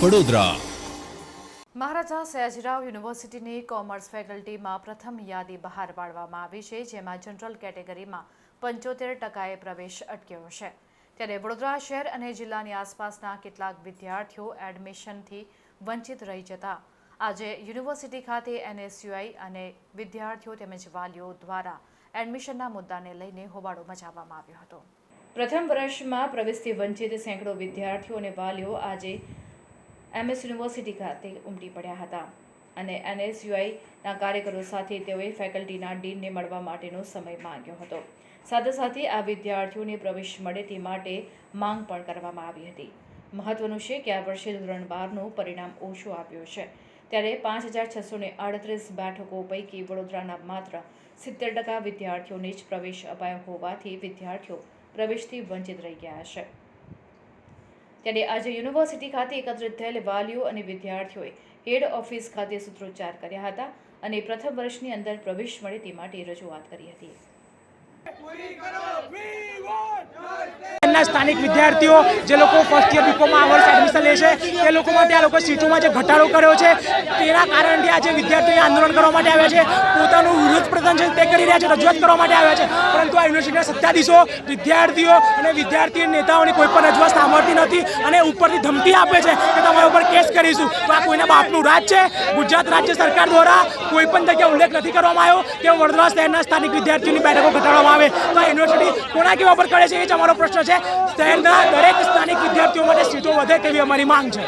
વડોદરા મહારાજા સયાજીરાવ યુનિવર્સિટીની કોમર્સ ફેકલ્ટીમાં પ્રથમ યાદી બહાર પાડવામાં આવી છે, જેમાં જનરલ કેટેગરીમાં પંચોતેર ટકાએ પ્રવેશ અટક્યો છે. ત્યારે વડોદરા શહેર અને જિલ્લાની આસપાસના કેટલાક વિદ્યાર્થીઓ એડમિશનથી વંચિત રહી જતા આજે યુનિવર્સિટી ખાતે એનએસયુઆઈ અને વિદ્યાર્થીઓ તેમજ વાલીઓ દ્વારા એડમિશનના મુદ્દાને લઈને હોબાળો મચાવવામાં આવ્યો હતો. પ્રથમ વર્ષમાં પ્રવેશથી વંચિત સેંકડો વિદ્યાર્થીઓ અને વાલીઓ આજે એમએસ યુનિવર્સિટી ખાતે ઉમટી પડ્યા હતા અને એનએસયુઆઈના કાર્યકરો સાથે તેઓએ ફેકલ્ટીના ડીનને મળવા માટેનો સમય માંગ્યો હતો. સાથે સાથે આ વિદ્યાર્થીઓને પ્રવેશ મળે તે માટે માંગ પણ કરવામાં આવી હતી. મહત્વનું છે કે આ વર્ષે ધોરણ બારનું પરિણામ ઓછું આવ્યું છે. ત્યારે પાંચ હજાર છસો ને આડત્રીસ બેઠકો પૈકી વડોદરાના માત્ર સિત્તેર ટકા વિદ્યાર્થીઓને જ પ્રવેશ અપાયો હોવાથી વિદ્યાર્થીઓ પ્રવેશથી વંચિત રહી ગયા છે. ત્યારે આજે યુનિવર્સિટી ખાતે એકત્રિત થયેલ વાલીઓ અને વિદ્યાર્થીઓએ હેડ ઓફિસ ખાતે સૂત્રોચ્ચાર કર્યા હતા અને પ્રથમ વર્ષની અંદર પ્રવેશ મળે તે માટે રજૂઆત કરી હતી. ના સ્થાનિક વિદ્યાર્થીઓ, જે લોકો ફર્સ્ટ યર બીકોમમાં આ વર્ષ એડમિશન લે છે, તે લોકો માટે આ લોકો સીટોમાં જે ઘટાડો કર્યો છે, તેના કારણથી આજે વિદ્યાર્થીઓ આંદોલન કરવા માટે આવ્યા છે, પોતાનું વિરોધ પ્રદર્શન છે તે કરી રહ્યા છે, રજૂઆત કરવા માટે આવ્યા છે, પરંતુ આ યુનિવર્સિટીના સત્તાધીશો, વિદ્યાર્થીઓ અને વિદ્યાર્થી નેતાઓની કોઈ પણ રજૂઆત સાંભળતી નથી અને ઉપરથી ધમકી આપે છે કે તમારા ઉપર કેસ કરીશું. તો આ કોઈના બાપનું રાજ છે? ગુજરાત રાજ્ય સરકાર દ્વારા કોઈ પણ જગ્યાએ ઉલ્લેખ નથી કરવામાં આવ્યો કે વડોદરા શહેરના સ્થાનિક વિદ્યાર્થીઓની બેઠકો ઘટાડવામાં આવે. આ યુનિવર્સિટી કોના કેવા પર કરે છે એ જ અમારો પ્રશ્ન છે. શહેરના દરેક સ્થાનિક વિદ્યાર્થીઓ માટે સીટો વધે તેવી અમારી માંગ છે.